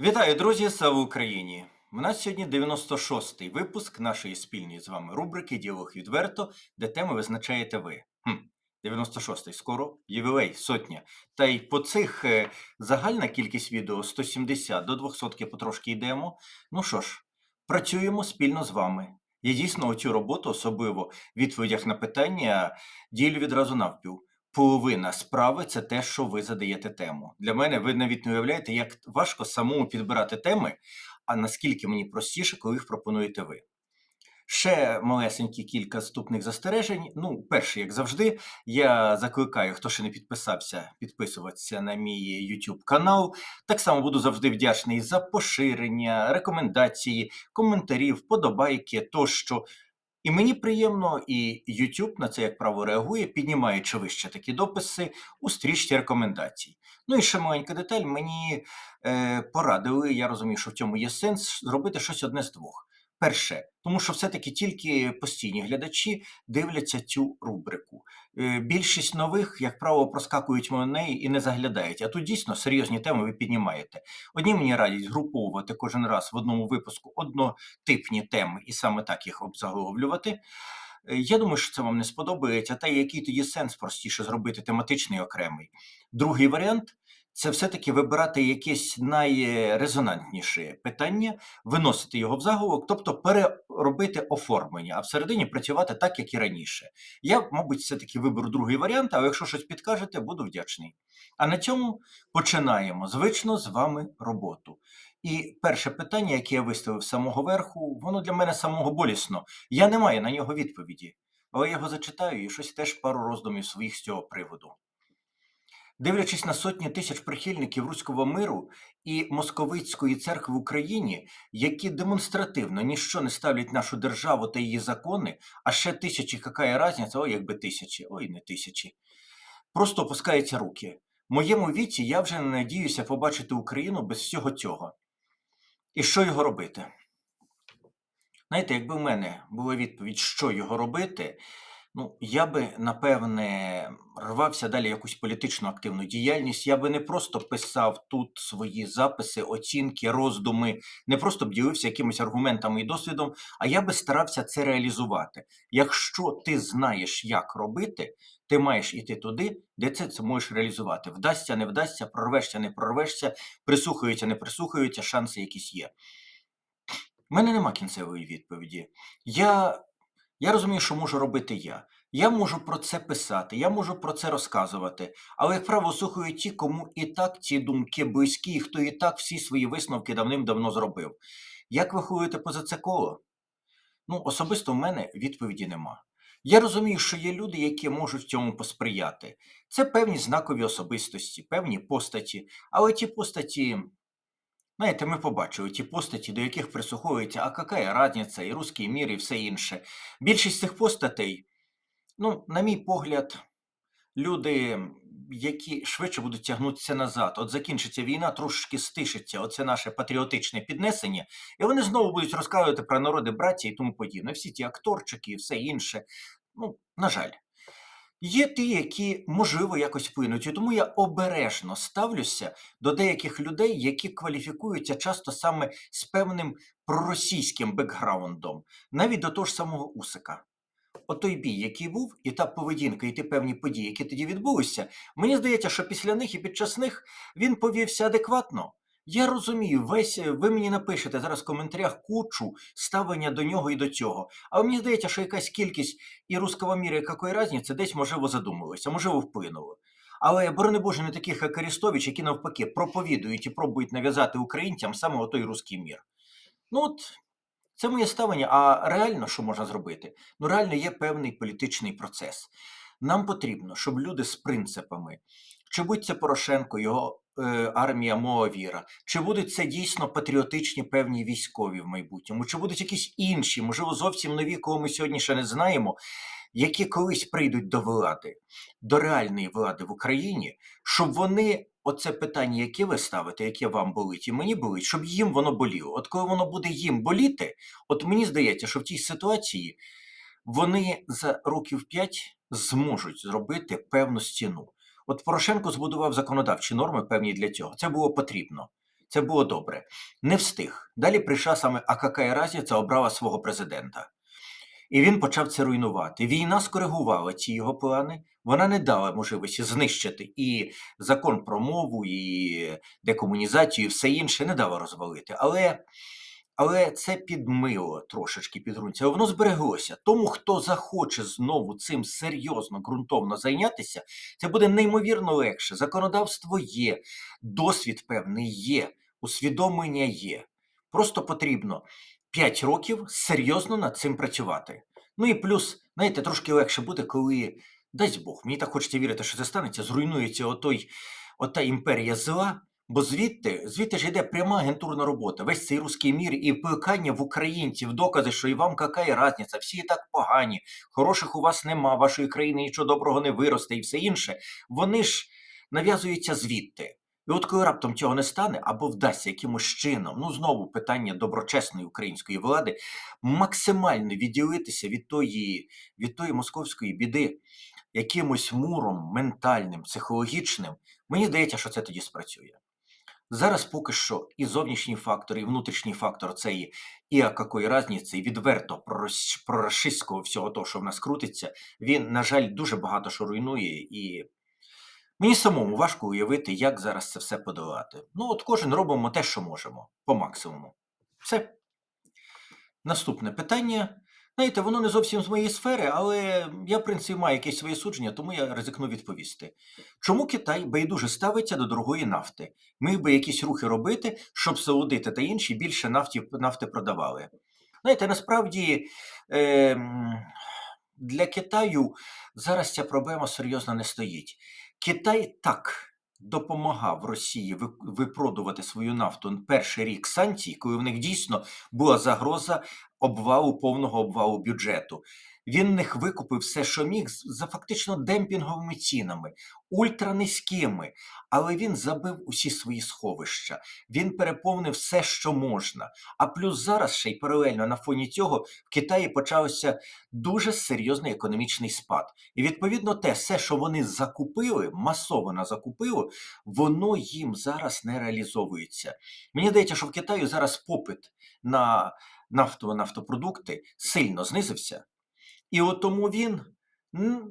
Вітаю, друзі! Слава Україні! У нас сьогодні 96-й випуск нашої спільної з вами рубрики Діалог відверто, де теми визначаєте ви. Хм, 96-й, скоро ювілей, сотня. Та й по цих е, загальна кількість відео 170 до 200 потрошки йдемо. Ну що ж, працюємо спільно з вами. Я дійсно оцю роботу, особливо відповідях на питання, ділю відразу навпіл половина справи це те, що ви задаєте тему. Для мене ви навіть не уявляєте, як важко самому підбирати теми, а наскільки мені простіше, коли їх пропонуєте ви. Ще малесенькі кілька вступних застережень. Ну, перше, як завжди, я закликаю, хто ще не підписався, підписуватися на мій YouTube канал. Так само буду завжди вдячний за поширення, рекомендації, коментарі, вподобайки тощо. І мені приємно, і YouTube на це, як право, реагує, піднімаючи вище такі дописи у стрічці рекомендацій. Ну і ще маленька деталь, мені е, порадили, я розумію, що в цьому є сенс зробити щось одне з двох. Перше, тому що все-таки тільки постійні глядачі дивляться цю рубрику. Е, Більшість нових, як правило, проскакують мимо неї і не заглядають. А тут дійсно серйозні теми ви піднімаєте. Одні мені радять згруповувати кожен раз в одному випуску однотипні теми і саме так їх обзаголовлювати. Е, Я думаю, що це вам не сподобається. Та який тоді сенс простіше зробити тематичний окремий. Другий варіант це все-таки вибирати якесь найрезонантніше питання, виносити його в заголовок, тобто переробити оформлення, а всередині працювати так, як і раніше. Я, мабуть, все-таки виберу другий варіант, але якщо щось підкажете, буду вдячний. А на цьому починаємо звично з вами роботу. І перше питання, яке я виставив з самого верху, воно для мене самого болісно. Я не маю на нього відповіді, але я його зачитаю і щось теж пару роздумів своїх з цього приводу. Дивлячись на сотні тисяч прихильників руського миру і московицької церкви в Україні, які демонстративно ніщо не ставлять нашу державу та її закони, а ще тисячі, яка разниця, ой, якби тисячі, ой, не тисячі, просто опускаються руки. В моєму віці я вже не надіюся побачити Україну без всього цього. І що його робити? Знаєте, якби в мене була відповідь, що його робити, ну, я би, напевне, рвався далі якусь політичну активну діяльність. Я би не просто писав тут свої записи, оцінки, роздуми, не просто б ділився якимись аргументами і досвідом, а я би старався це реалізувати. Якщо ти знаєш, як робити, ти маєш іти туди, де це, це можеш реалізувати. Вдасться, не вдасться, прорвешся, не прорвешся, прислухаються, не прислухаються, шанси якісь є. У мене нема кінцевої відповіді. Я, я розумію, що можу робити я. Я можу про це писати, я можу про це розказувати. Але, як правило, слухають ті, кому і так ці думки близькі, і хто і так всі свої висновки давним-давно зробив. Як ви ходите поза це коло? Ну, особисто в мене відповіді нема. Я розумію, що є люди, які можуть цьому посприяти. Це певні знакові особистості, певні постаті, але ті постаті. Знаєте, ми побачили ті постаті, до яких прислуховується а какая разниця, і русський мір, і все інше. Більшість цих постатей, ну, на мій погляд, люди, які швидше будуть тягнутися назад. От закінчиться війна, трошки стишиться, оце наше патріотичне піднесення, і вони знову будуть розказувати про народи браття і тому подібне. Всі ті акторчики і все інше. Ну, на жаль. Є ті, які можливо якось вплинуть, і тому я обережно ставлюся до деяких людей, які кваліфікуються часто саме з певним проросійським бекграундом, навіть до того ж самого Усика. От той бій, який був, і та поведінка, і ті певні події, які тоді відбулися, мені здається, що після них і під час них він повівся адекватно. Я розумію, весь е, ви мені напишете зараз в коментарях кучу ставлення до нього і до цього. Але мені здається, що якась кількість і руского міра, і якої разниці десь можливо задумалися, можливо, вплинуло. Але борони Боже, не таких, як Арістович, які навпаки проповідують і пробують нав'язати українцям саме той руський мір. Ну от це моє ставлення. А реально що можна зробити? Ну реально є певний політичний процес. Нам потрібно, щоб люди з принципами, чи будь це Порошенко, його е, армія мова віра, чи будуть це дійсно патріотичні певні військові в майбутньому, чи будуть якісь інші, можливо, зовсім нові, кого ми сьогодні ще не знаємо, які колись прийдуть до влади, до реальної влади в Україні, щоб вони. Оце питання, яке ви ставите, яке вам болить, і мені болить, щоб їм воно боліло. От коли воно буде їм боліти, от мені здається, що в тій ситуації вони за років п'ять зможуть зробити певну стіну. От Порошенко збудував законодавчі норми певні для цього. Це було потрібно. Це було добре. Не встиг. Далі прийшла саме АКК Разниця, обрала свого президента. І він почав це руйнувати. Війна скоригувала ці його плани. Вона не дала можливості знищити і закон про мову, і декомунізацію, і все інше не дала розвалити. Але, але це підмило трошечки підґрунтя. Воно збереглося. Тому, хто захоче знову цим серйозно, ґрунтовно зайнятися, це буде неймовірно легше. Законодавство є, досвід певний є, усвідомлення є. Просто потрібно 5 років серйозно над цим працювати. Ну і плюс, знаєте, трошки легше буде, коли, дасть Бог, мені так хочеться вірити, що це станеться, зруйнується отой, ота імперія зла, бо звідти, звідти ж йде пряма агентурна робота, весь цей руський мір і плекання в українців, докази, що і вам какая різниця, всі і так погані, хороших у вас нема, вашої країни нічого доброго не виросте і все інше. Вони ж нав'язуються звідти. І от коли раптом цього не стане, або вдасться якимось чином, ну знову питання доброчесної української влади, максимально відділитися від тої, від тої московської біди якимось муром ментальним, психологічним, мені здається, що це тоді спрацює. Зараз поки що і зовнішній фактор, і внутрішній фактор це і, какої разниці, і відверто прорашистського всього того, що в нас крутиться, він, на жаль, дуже багато що руйнує і Мені самому важко уявити, як зараз це все подолати. Ну, от кожен робимо те, що можемо, по максимуму. Все. Наступне питання. Знаєте, воно не зовсім з моєї сфери, але я, в принципі, маю якесь своє судження, тому я ризикну відповісти. Чому Китай байдуже ставиться до дорогої нафти? Міг би якісь рухи робити, щоб Саудити та інші більше нафті, нафти продавали? Знаєте, насправді ем, для Китаю зараз ця проблема серйозно не стоїть. Китай так допомагав Росії ви- випродувати свою нафту перший рік санкцій, коли в них дійсно була загроза обвалу, повного обвалу бюджету. Він них викупив все, що міг, за фактично демпінговими цінами, ультранизькими, але він забив усі свої сховища. Він переповнив все, що можна. А плюс зараз ще й паралельно на фоні цього в Китаї почався дуже серйозний економічний спад. І відповідно те, все, що вони закупили, масово закупили, воно їм зараз не реалізовується. Мені здається, що в Китаї зараз попит на нафту, нафтопродукти сильно знизився, і от тому він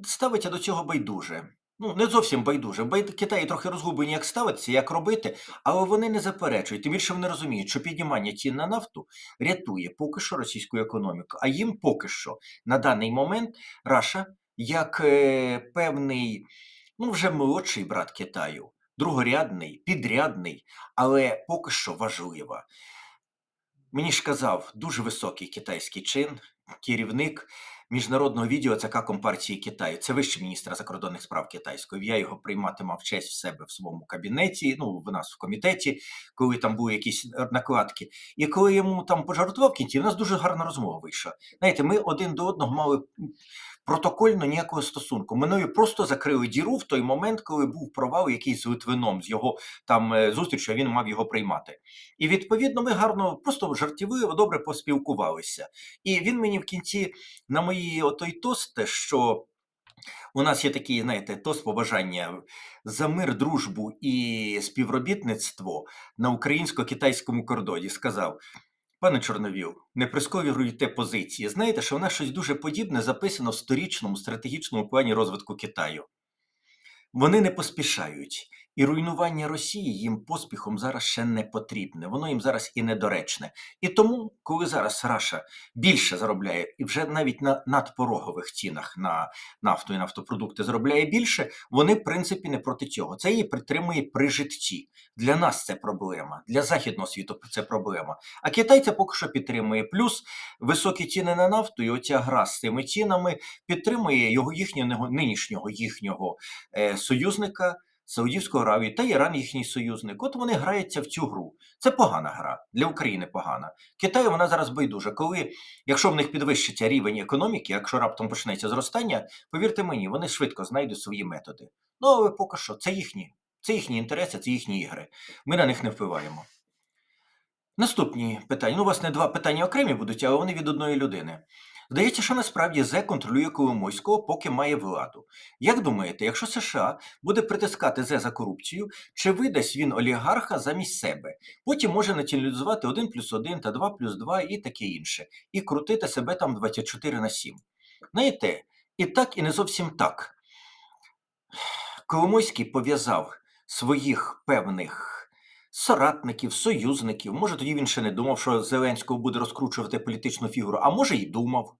ставиться до цього байдуже. Ну, не зовсім байдуже. Китаї трохи розгублені, як ставитися, як робити, але вони не заперечують. Тим більше вони розуміють, що піднімання цін на нафту рятує поки що російську економіку. А їм поки що на даний момент Раша як е, певний, ну вже молодший брат Китаю, другорядний, підрядний, але поки що важлива. Мені ж казав дуже високий китайський чин, керівник міжнародного відео ЦК Компартії Китаю. Це вищий міністра закордонних справ китайської. Я його приймати мав честь в себе в своєму кабінеті, ну, в нас в комітеті, коли там були якісь накладки. І коли йому там пожартував кінці, у нас дуже гарна розмова вийшла. Знаєте, ми один до одного мали протокольно ніякого стосунку. Мною просто закрили діру в той момент, коли був провал якийсь з Литвином, з його там е, зустрічю, а він мав його приймати. І відповідно ми гарно, просто жартівливо, добре поспілкувалися. І він мені в кінці на мої отой тост, що у нас є такий, знаєте, тост побажання за мир, дружбу і співробітництво на українсько-китайському кордоні. Сказав. Пане Чорновіл, не прискорюйте позиції. Знаєте, що в нас щось дуже подібне записано в сторічному стратегічному плані розвитку Китаю. Вони не поспішають, і руйнування Росії їм поспіхом зараз ще не потрібне. Воно їм зараз і недоречне. І тому, коли зараз Раша більше заробляє, і вже навіть на надпорогових цінах на нафту і нафтопродукти заробляє більше, вони в принципі не проти цього. Це її підтримує при житті. Для нас це проблема, для західного світу це проблема. А Китай це поки що підтримує. Плюс високі ціни на нафту, і оця гра з цими цінами підтримує його їхнього нинішнього їхнього е, союзника Саудівську Аравію та Іран їхній союзник. От вони граються в цю гру. Це погана гра для України погана. Китаю вона зараз байдужа. Коли, якщо в них підвищиться рівень економіки, якщо раптом почнеться зростання, повірте мені, вони швидко знайдуть свої методи. Ну але поки що це їхні, це їхні інтереси, це їхні ігри. Ми на них не впливаємо. Наступні питання. Ну, вас не два питання окремі будуть, але вони від одної людини. Здається, що насправді зе контролює Коломойського, поки має владу. Як думаєте, якщо США буде притискати зе за корупцію, чи видасть він олігарха замість себе? Потім може націоналізувати 1 плюс 1 та 2 плюс 2 і таке інше, і крутити себе там 24 на 7. Знаєте, і так, і не зовсім так. Коломойський пов'язав своїх певних соратників, союзників. Може, тоді він ще не думав, що Зеленського буде розкручувати політичну фігуру, а може, й думав,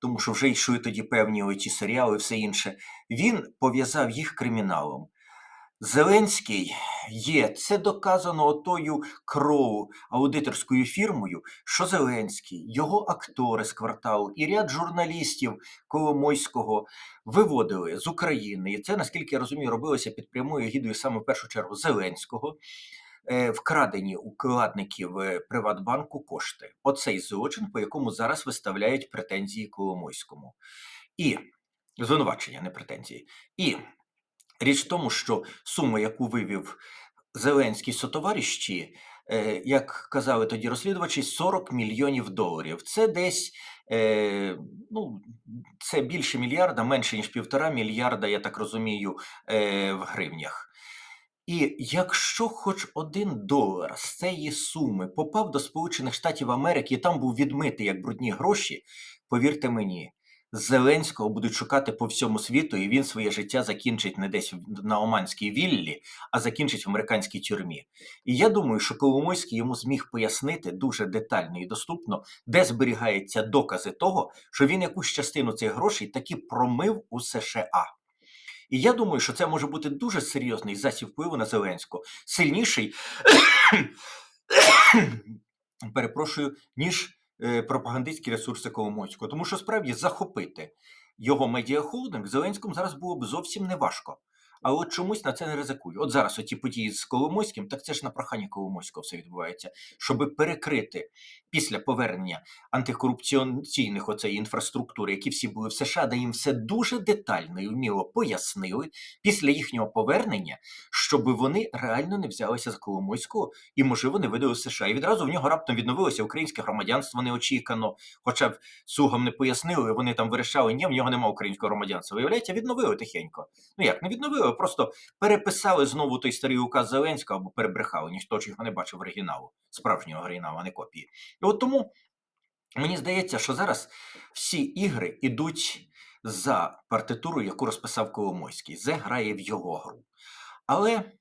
тому що вже йшли тоді певні оці серіали і все інше. Він пов'язав їх криміналом. Зеленський є, це доказано отою кроу аудиторською фірмою, що Зеленський, його актори з кварталу і ряд журналістів Коломойського виводили з України. І це, наскільки я розумію, робилося під прямою гідою саме в першу чергу Зеленського. Е, Вкрадені у вкладників е, Приватбанку кошти. Оцей злочин, по якому зараз виставляють претензії Коломойському. І звинувачення, не претензії. І Річ в тому, що сума, яку вивів Зеленський сотоваріщі, е, як казали тоді розслідувачі, 40 мільйонів доларів. Це десь е, ну, це більше мільярда, менше ніж півтора мільярда, я так розумію, в гривнях. І якщо хоч один долар з цієї суми попав до Сполучених Штатів Америки і там був відмитий як брудні гроші, повірте мені, Зеленського будуть шукати по всьому світу, і він своє життя закінчить не десь на Оманській віллі, а закінчить в американській тюрмі. І я думаю, що Коломойський йому зміг пояснити дуже детально і доступно, де зберігаються докази того, що він якусь частину цих грошей таки промив у США. І я думаю, що це може бути дуже серйозний засіб впливу на Зеленського, сильніший, перепрошую, ніж е, пропагандистські ресурси Коломойського. Тому що справді захопити його медіахолдинг Зеленському зараз було б зовсім не важко. Але от чомусь на це не ризикую. От зараз оті події з Коломойським, так це ж на прохання Коломойського все відбувається, щоб перекрити після повернення антикорупційних оцеї інфраструктури, які всі були в США, де їм все дуже детально і вміло пояснили після їхнього повернення, щоб вони реально не взялися з Коломойського і, можливо, не видали США. І відразу в нього раптом відновилося українське громадянство неочікано. Хоча б сугам не пояснили, вони там вирішали, ні, в нього немає українського громадянства. Виявляється, відновили тихенько. Ну як, не відновили, просто переписали знову той старий указ Зеленського або перебрехали. Ніхто ж його не бачив оригіналу, справжнього оригіналу, а не копії. І от тому мені здається, що зараз всі ігри йдуть за партитуру, яку розписав Коломойський. Зе грає в його гру. Але,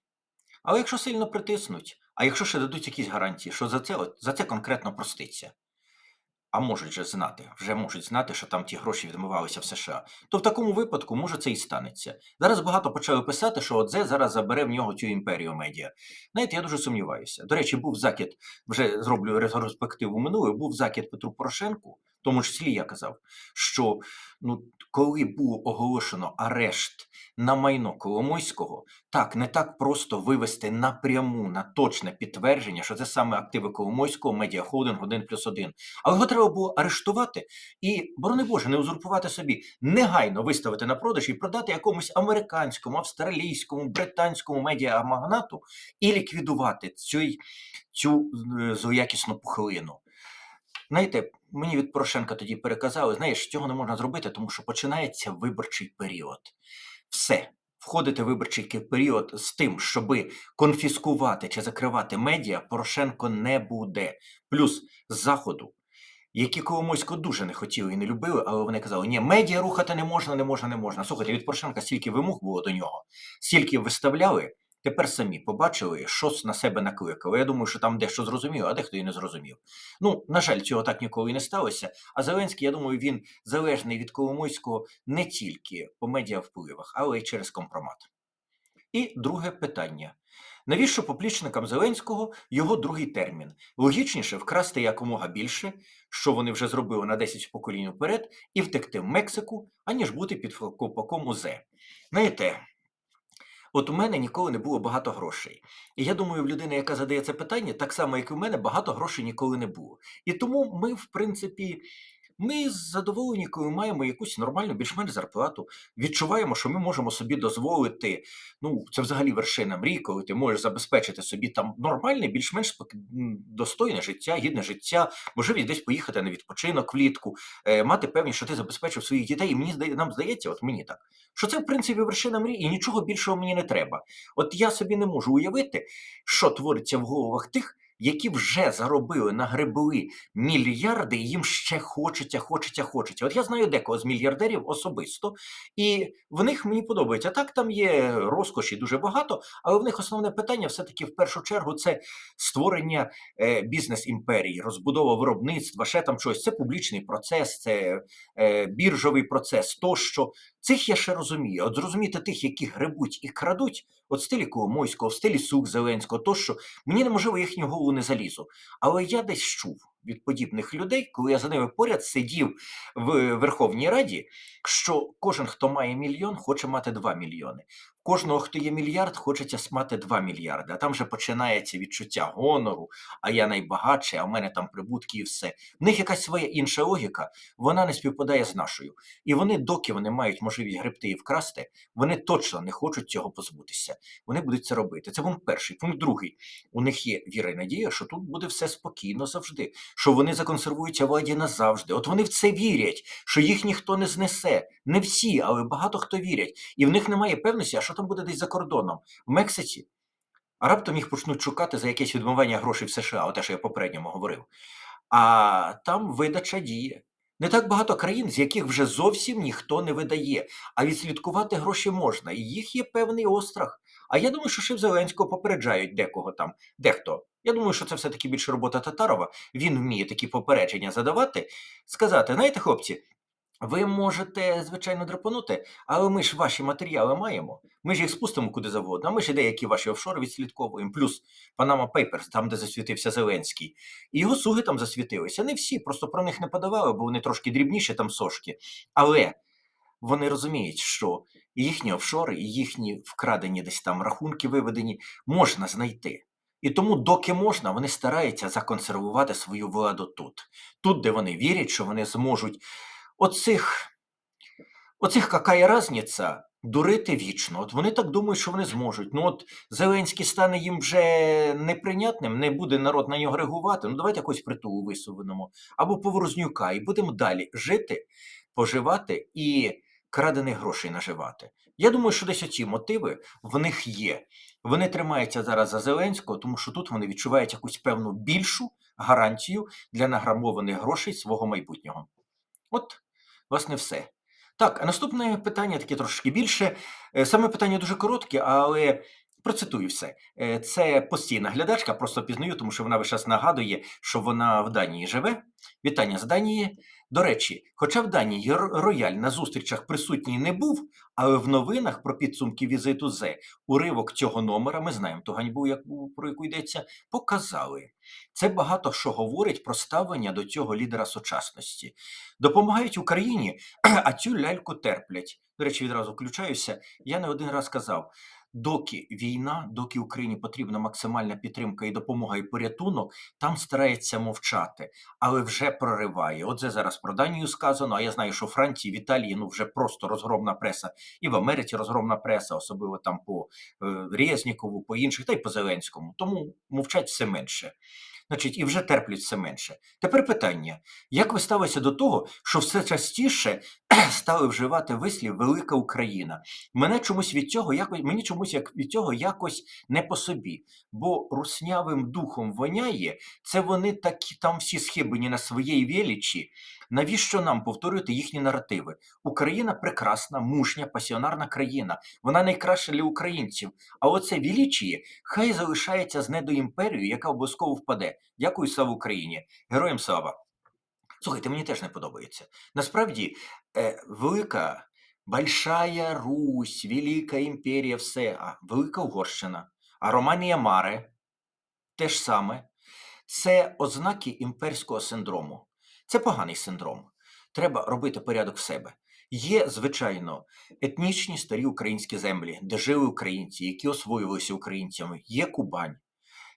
але якщо сильно притиснуть, а якщо ще дадуть якісь гарантії, що за це, от, за це конкретно проститься, а можуть же знати, вже можуть знати, що там ті гроші відмивалися в США, то в такому випадку може це і станеться. Зараз багато почали писати, що Одзе зараз забере в нього цю імперію медіа. Знаєте, я дуже сумніваюся. До речі, був закид, вже зроблю ретроспективу минулої, був закид Петру Порошенку, в тому числі я казав, що ну, коли було оголошено арешт на майно Коломойського, так не так просто вивести напряму на точне підтвердження, що це саме активи Коломойського медіахолдинг 1 плюс 1. Але його треба було арештувати і, борони Боже, не узурпувати собі, негайно виставити на продаж і продати якомусь американському, австралійському, британському медіамагнату і ліквідувати цю, цю е, злоякісну пухлину. Знаєте, мені від Порошенка тоді переказали, знаєш, цього не можна зробити, тому що починається виборчий період. Все. Входити в виборчий період з тим, щоби конфіскувати чи закривати медіа, Порошенко не буде. Плюс заходу, які Коломойського дуже не хотіли і не любили, але вони казали, ні, медіа рухати не можна, не можна, не можна. Слухайте, від Порошенка стільки вимог було до нього, стільки виставляли, тепер самі побачили, що на себе накликали. Я думаю, що там дещо зрозуміло, а дехто і не зрозумів. Ну, на жаль, цього так ніколи і не сталося. А Зеленський, я думаю, він залежний від Коломойського не тільки по медіавпливах, але й через компромат. І друге питання. Навіщо поплічникам Зеленського його другий термін? Логічніше вкрасти якомога більше, що вони вже зробили на 10 поколінь вперед, і втекти в Мексику, аніж бути під колпаком УЗЕ. Знаєте, от у мене ніколи не було багато грошей. І я думаю, в людини, яка задає це питання, так само, як і в мене, багато грошей ніколи не було. І тому ми, в принципі, Ми з задоволені, коли маємо якусь нормальну, більш-менш зарплату, відчуваємо, що ми можемо собі дозволити. Ну, це взагалі вершина мрій, коли ти можеш забезпечити собі там нормальне, більш-менш достойне життя, гідне життя, можливість десь поїхати на відпочинок влітку, е, мати певність, що ти забезпечив своїх дітей. І мені нам здається, от мені так, що це в принципі вершина мрій, і нічого більшого мені не треба. От я собі не можу уявити, що твориться в головах тих, які вже заробили, нагребли мільярди, і їм ще хочеться, хочеться, хочеться. От я знаю декого з мільярдерів особисто, і в них мені подобається. Так, там є розкоші дуже багато, але в них основне питання все-таки в першу чергу це створення е, бізнес-імперії, розбудова виробництва, ще там щось. Це публічний процес, це е, біржовий процес тощо. Цих я ще розумію. От зрозуміти тих, які гребуть і крадуть, от стилі Коломойського, в стилі Сук Зеленського, тощо, мені неможливо їхню голову не залізу. Але я десь чув від подібних людей, коли я за ними поряд сидів в Верховній Раді, що кожен, хто має мільйон, хоче мати 2 мільйони. Кожного, хто є мільярд, хочеться мати 2 мільярди. А там вже починається відчуття гонору, а я найбагатший, а в мене там прибутки і все. В них якась своя інша логіка, вона не співпадає з нашою. І вони, доки вони мають можливість гребти і вкрасти, вони точно не хочуть цього позбутися. Вони будуть це робити. Це пункт перший. Пункт другий. У них є віра і надія, що тут буде все спокійно завжди, що вони законсервуються владі назавжди. От вони в це вірять, що їх ніхто не знесе. Не всі, але багато хто вірять. І в них немає певності, а що там буде десь за кордоном, в Мексиці. А раптом їх почнуть шукати за якесь відмивання грошей в США, оте, що я попередньому говорив. А там видача діє. Не так багато країн, з яких вже зовсім ніхто не видає, а відслідкувати гроші можна, і їх є певний острах. А я думаю, що ще в Зеленського попереджають декого там, дехто. Я думаю, що це все-таки більше робота Татарова. Він вміє такі попередження задавати, сказати: знаєте, хлопці, ви можете, звичайно, драпанути, але ми ж ваші матеріали маємо. Ми ж їх спустимо куди завгодно. А ми ж і деякі ваші офшори відслідковуємо. Плюс Panama Papers, там, де засвітився Зеленський. І його суги там засвітилися. Не всі, просто про них не подавали, бо вони трошки дрібніші там сошки. Але вони розуміють, що їхні офшори, і їхні вкрадені десь там рахунки виведені можна знайти. І тому, доки можна, вони стараються законсервувати свою владу тут. Тут, де вони вірять, що вони зможуть оцих, оцих какая разниця, дурити вічно. От вони так думають, що вони зможуть. Ну от Зеленський стане їм вже неприйнятним, не буде народ на нього реагувати. Ну давайте якось притулу висуваному або поворознюка, і будемо далі жити, поживати і крадених грошей наживати. Я думаю, що десь оці мотиви в них є. Вони тримаються зараз за Зеленського, тому що тут вони відчувають якусь певну більшу гарантію для награмованих грошей свого майбутнього. От, власне, все. Так, а наступне питання таке трошки більше. Е, Саме питання дуже коротке, але процитую все. Е, Це постійна глядачка, просто пізнаю, тому що вона весь час нагадує, що вона в Данії живе. Вітання з Данії. До речі, хоча в Данії рояль на зустрічах присутній не був, але в новинах про підсумки візиту Зе уривок цього номера, ми знаємо ту ганьбу, про яку йдеться, показали. Це багато що говорить про ставлення до цього лідера сучасності. Допомагають Україні, а цю ляльку терплять. До речі, відразу включаюся. Я не один раз казав: доки війна, доки Україні потрібна максимальна підтримка і допомога і порятунок, там старається мовчати, але вже прориває. От зараз про Данію сказано. А я знаю, що в Франції, в Італії ну вже просто розгромна преса, і в Америці розгромна преса, особливо там по е, Резнікову, по інших, та й по Зеленському. Тому мовчать все менше. Значить, і вже терплять все менше. Тепер питання: як ви ставитеся до того, що все частіше стали вживати вислів Велика Україна? Мене чомусь від цього якось мені чомусь як від цього якось не по собі, бо руснявим духом воняє, це вони такі там всі схибені на своїй величі. Навіщо нам повторювати їхні наративи? Україна прекрасна, мужня, пасіонарна країна. Вона найкраща для українців. А оце величіє хай залишається з недоімперією, яка обов'язково впаде. Дякую, слава Україні! Героям слава! Слухайте, мені теж не подобається. Насправді, е, велика, Большая Русь, Велика імперія, все, а Велика Угорщина, а Романія Маре те ж саме. Це ознаки імперського синдрому. Це поганий синдром. Треба робити порядок в себе. Є, звичайно, етнічні старі українські землі, де жили українці, які освоювалися українцями. Є Кубань,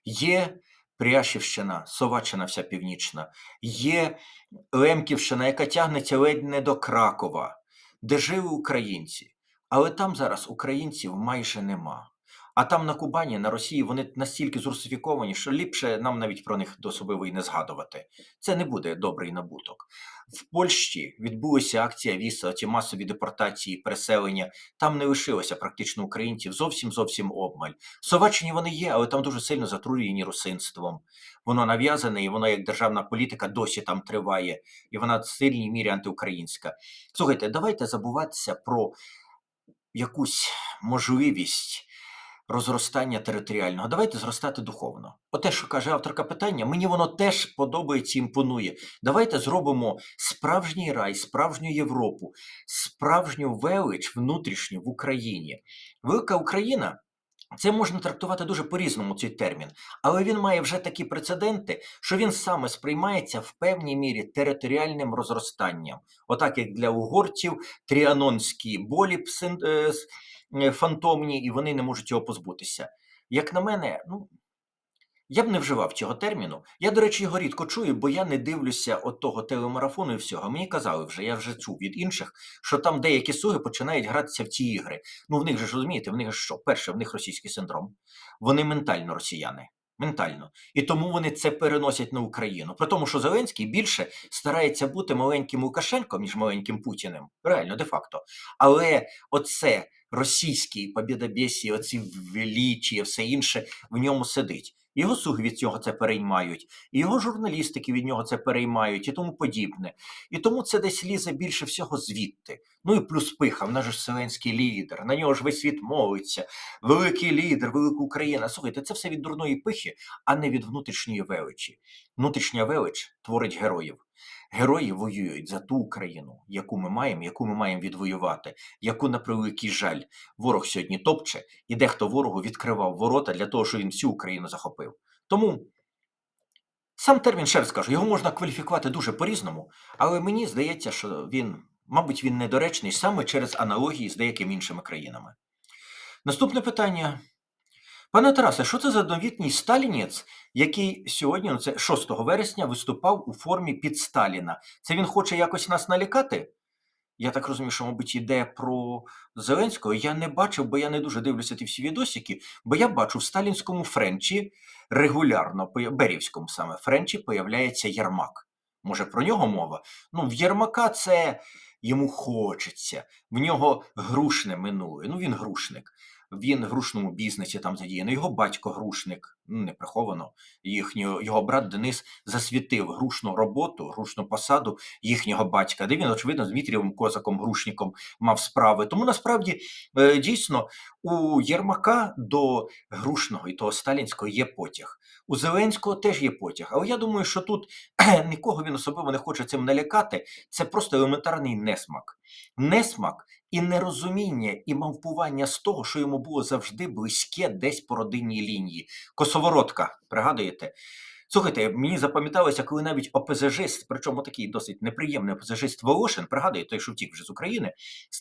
є Прящівщина, Соваччина вся північна, є Лемківщина, яка тягнеться ледь не до Кракова, де жили українці. Але там зараз українців майже нема. А там на Кубані, на Росії, вони настільки зрусифіковані, що ліпше нам навіть про них особливо і не згадувати. Це не буде добрий набуток. В Польщі відбулася акція Віса, ті масові депортації, переселення. Там не лишилося практично українців, зовсім зовсім обмаль. В Словаччині вони є, але там дуже сильно затруєні русинством. Воно нав'язане, і воно як державна політика досі там триває, і вона в сильній мірі антиукраїнська. Слухайте, давайте забуватися про якусь можливість розростання територіального. Давайте зростати духовно. Оте, що каже авторка питання, мені воно теж подобається, імпонує. Давайте зробимо справжній рай, справжню Європу, справжню велич внутрішню в Україні. Велика Україна. Це можна трактувати дуже по-різному цей термін, але він має вже такі прецеденти, що він саме сприймається в певній мірі територіальним розростанням. Отак як для угорців тріанонські болі е, е, фантомні, і вони не можуть його позбутися. Як на мене, ну. Я б не вживав цього терміну. Я, до речі, його рідко чую, бо я не дивлюся от того телемарафону і всього. Мені казали вже, я вже чув від інших, що там деякі слуги починають гратися в ці ігри. Ну, в них же ж розумієте, в них ж що? Перше, в них російський синдром. Вони ментально росіяни. Ментально. І тому вони це переносять на Україну. При тому, що Зеленський більше старається бути маленьким Лукашенком, ніж маленьким Путіним. Реально, де-факто. Але оце російський побєдобєсі, оці величі, все інше в ньому сидить. Його суги від цього це переймають, і його журналістики від нього це переймають, і тому подібне. І тому це десь лізе більше всього звідти. Ну і плюс пиха, в нас ж Зеленський лідер, на нього ж весь світ мовиться. Великий лідер, велика Україна. Слухайте, це все від дурної пихи, а не від внутрішньої величі. Внутрішня велич творить героїв. Герої воюють за ту Україну, яку ми маємо, яку ми маємо відвоювати, яку на превеликий жаль ворог сьогодні топче, і дехто ворогу відкривав ворота для того, щоб він всю Україну захопив. Тому сам термін, ще раз кажу, його можна кваліфікувати дуже по-різному, але мені здається, що він, мабуть, він недоречний саме через аналогії з деякими іншими країнами. Наступне питання. Пане Тарасе, що це за новітній сталінець, який сьогодні, ну це 6 вересня, виступав у формі під Сталіна? Це він хоче якось нас налякати? Я так розумію, що, мабуть, йде про Зеленського. Я не бачив, бо я не дуже дивлюся ті всі відосики, бо я бачу в сталінському Френчі регулярно, Берівському саме Френчі, появляється Єрмак. Може, про нього мова? Ну, в Єрмака це йому хочеться, в нього грушне минуле. Ну, він грушник. Він в грушному бізнесі там задіяний. Його батько грушник, не приховано. Їхнього його брат Денис засвітив грушну роботу, грушну посаду їхнього батька, де він, очевидно, з Дмитрієвим козаком, грушником мав справи. Тому насправді е, дійсно у Єрмака до грушного і того сталінського є потяг. У Зеленського теж є потяг. Але я думаю, що тут нікого він особливо не хоче цим налякати. Це просто елементарний несмак. Несмак і нерозуміння, і мавпування з того, що йому було завжди близьке десь по родинній лінії. Косоворотка, пригадуєте? Слухайте, мені запам'яталося, коли навіть ОПЗЖист, причому такий досить неприємний ОПЗЖист Волошин, пригадує той, що втік вже з України,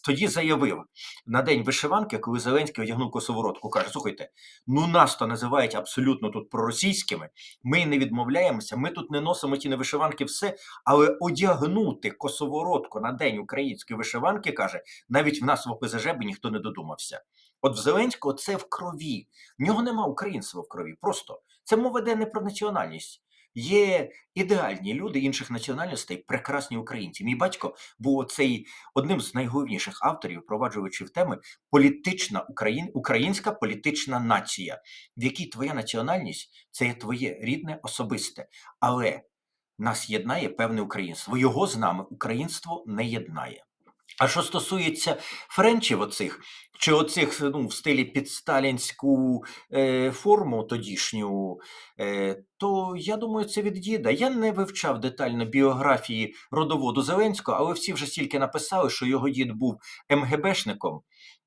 тоді заявив на день вишиванки, коли Зеленський одягнув косоворотку, каже: слухайте, ну нас то називають абсолютно тут проросійськими. Ми не відмовляємося, ми тут не носимо ті на вишиванки все, але одягнути косоворотку на день української вишиванки, каже, навіть в нас в ОПЗЖ би ніхто не додумався. От в Зеленського це в крові. В нього нема українства в крові. Просто це мова йде не про національність. Є ідеальні люди інших національностей, прекрасні українці. Мій батько був оцей одним з найголовніших авторів, впроваджуючи в теми політична Україн, українська політична нація, в якій твоя національність це є твоє рідне особисте. Але нас єднає певне українство. Його з нами українство не єднає. А що стосується френчів оцих, чи оцих ну, в стилі підсталінську е, форму тодішню, е, то я думаю, це від діда. Я не вивчав детально біографії родоводу Зеленського, але всі вже стільки написали, що його дід був МГБшником.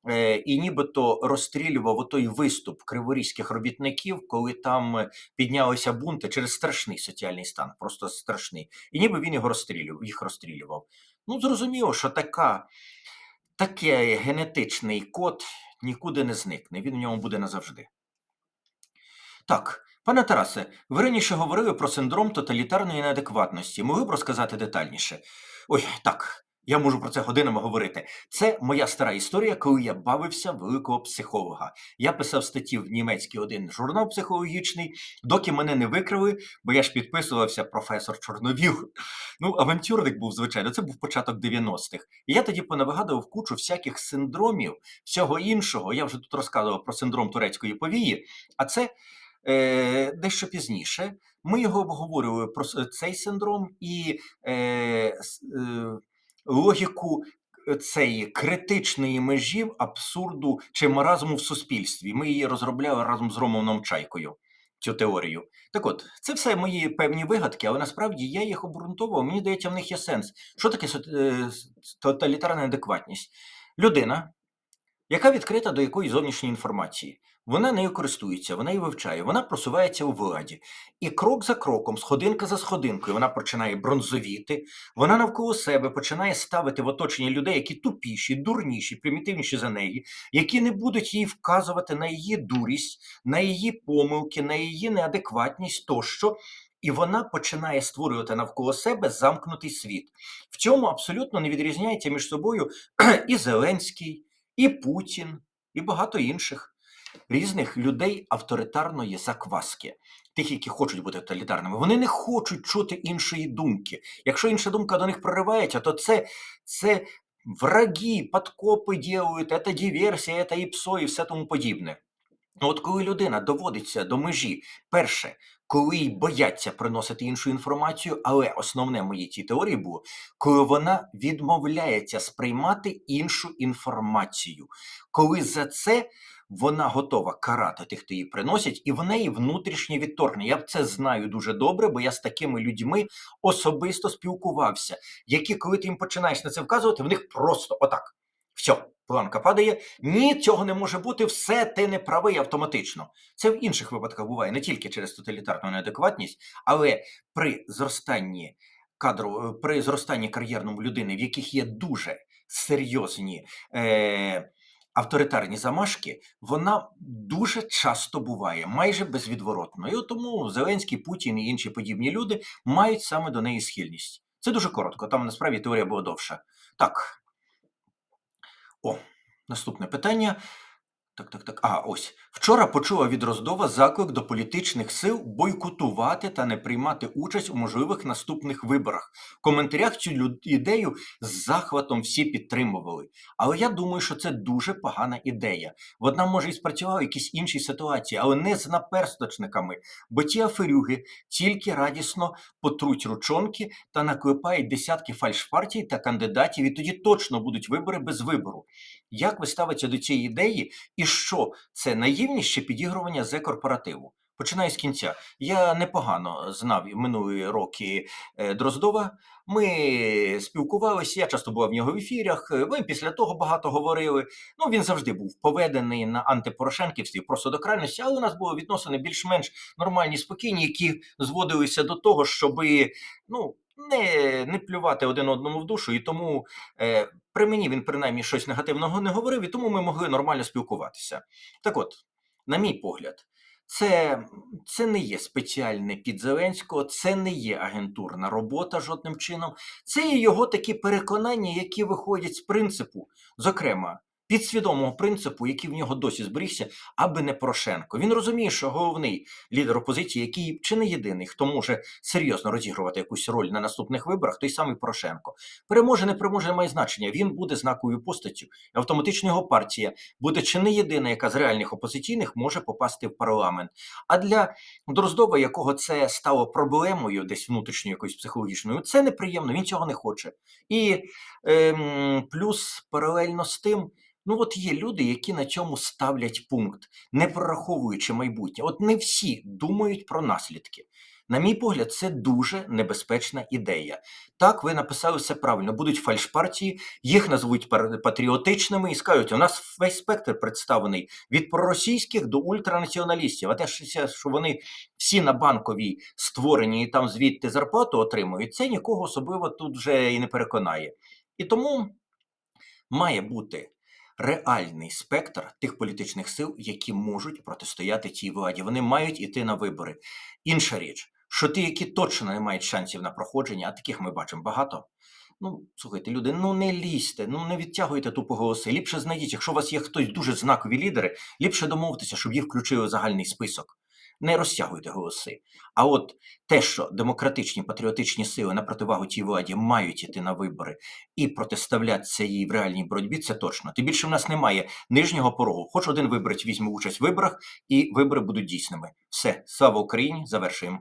Е, і нібито розстрілював отой виступ криворізьких робітників, коли там піднялися бунти через страшний соціальний стан, просто страшний. І ніби він його розстрілював, їх розстрілював. Ну, зрозуміло, що така, такий генетичний код нікуди не зникне, він в ньому буде назавжди. Так, Пане Тарасе, ви раніше говорили про синдром тоталітарної неадекватності. Могли б розказати детальніше? Ой, так, я можу про це годинами говорити. Це моя стара історія, коли я бавився великого психолога. Я писав статті в німецький один журнал психологічний, доки мене не викрили, бо я ж підписувався професор Чорновіл. Ну, авантюрник був, звичайно, це був початок 90-х. І я тоді понавигадував кучу всяких синдромів, всього іншого. Я вже тут розказував про синдром турецької повії, а це е, дещо пізніше. Ми його обговорювали про цей синдром і е, е, логіку цієї критичної межі абсурду чи маразму в суспільстві. Ми її розробляли разом з Романом Чайкою. Цю теорію. Так от, це все мої певні вигадки, але насправді я їх обґрунтовував. Мені здається, в них є сенс. Що таке е, тоталітарна адекватність? Людина, яка відкрита до якоїсь зовнішньої інформації. Вона нею користується, вона її вивчає, вона просувається у владі. І крок за кроком, сходинка за сходинкою, вона починає бронзовіти, вона навколо себе починає ставити в оточення людей, які тупіші, дурніші, примітивніші за неї, які не будуть їй вказувати на її дурість, на її помилки, на її неадекватність тощо. І вона починає створювати навколо себе замкнутий світ. В цьому абсолютно не відрізняється між собою і Зеленський, і Путін, і багато інших різних людей авторитарної закваски. Тих, які хочуть бути тоталітарними, вони не хочуть чути іншої думки. Якщо інша думка до них проривається, то це, це враги, подкопи ділають, це диверсія, це ІПСО і все тому подібне. От коли людина доводиться до межі, перше, коли їй бояться приносити іншу інформацію, але основне в моїй цій теорії було, коли вона відмовляється сприймати іншу інформацію, коли за це вона готова карати тих, хто її приносять, і в неї внутрішнє відторгнення. Я це знаю дуже добре, бо я з такими людьми особисто спілкувався, які, коли ти їм починаєш на це вказувати, в них просто отак. Все, планка падає. Ні, цього не може бути, все ти не правий автоматично. Це в інших випадках буває не тільки через тоталітарну неадекватність, але при зростанні кадру, при зростанні кар'єрному людини, в яких є дуже серйозні е, авторитарні замашки, вона дуже часто буває, майже безвідворотно. І тому Зеленський, Путін і інші подібні люди мають саме до неї схильність. Це дуже коротко, там насправді теорія була довша. Так. О, наступне питання. Так, так, так. А, ось. Вчора почула від Роздова заклик до політичних сил бойкотувати та не приймати участь у можливих наступних виборах. В коментарях цю лю- ідею з захватом всі підтримували. Але я думаю, що це дуже погана ідея. Вона може і спрацювала в якійсь іншій ситуації, але не з наперсточниками. Бо ті аферюги тільки радісно потруть ручонки та наклепають десятки фальшпартій та кандидатів, і тоді точно будуть вибори без вибору. Як ви ставитеся до цієї ідеї, і що це наївність чи підігрування з корпоративу? Починаю з кінця. Я непогано знав минулі роки е, Дроздова. Ми спілкувалися, я часто був в нього в ефірах. е, Ми після того багато говорили. Ну він завжди був поведений на антипорошенківстві, просто до крайності, але у нас були відносини більш-менш нормальні, спокійні, які зводилися до того, щоби ну. Не, не плювати один одному в душу, і тому е, при мені він принаймні щось негативного не говорив, і тому ми могли нормально спілкуватися. Так от, на мій погляд, це, це не є спеціальне під Зеленського, це не є агентурна робота жодним чином. Це є його такі переконання, які виходять з принципу, зокрема, підсвідомого принципу, який в нього досі зберігся, аби не Порошенко. Він розуміє, що головний лідер опозиції, який чи не єдиний, хто може серйозно розігрувати якусь роль на наступних виборах, той самий Порошенко. Переможе, не переможе, не має значення. Він буде знаковою постаттю. Автоматично його партія буде чи не єдина, яка з реальних опозиційних може попасти в парламент. А для Дроздова, якого це стало проблемою, десь внутрішньою якоюсь психологічною, це неприємно, він цього не хоче. І ем, плюс паралельно з тим. Ну, от є люди, які на цьому ставлять пункт, не прораховуючи майбутнє. От не всі думають про наслідки. На мій погляд, це дуже небезпечна ідея. Так, ви написали все правильно. Будуть фальшпартії, їх назвуть патріотичними і скажуть, у нас весь спектр представлений від проросійських до ультранаціоналістів. А те, що вони всі на банковій створені і там звідти зарплату отримують, це нікого особливо тут вже і не переконає. І тому має бути реальний спектр тих політичних сил, які можуть протистояти тій владі. Вони мають іти на вибори. Інша річ, що ті, які точно не мають шансів на проходження, а таких ми бачимо багато. Ну, слухайте, люди, ну не лізьте, ну не відтягуйте тупо голоси. Ліпше знайдіть, якщо у вас є хтось дуже знакові лідери, ліпше домовитися, щоб їх включили в загальний список. Не розтягуйте голоси. А от те, що демократичні патріотичні сили на противагу тій владі мають іти на вибори і протиставлятися їй в реальній боротьбі, це точно. Тим більше в нас немає нижнього порогу. Хоч один виборець візьме участь в виборах, і вибори будуть дійсними. Все, слава Україні! Завершуємо.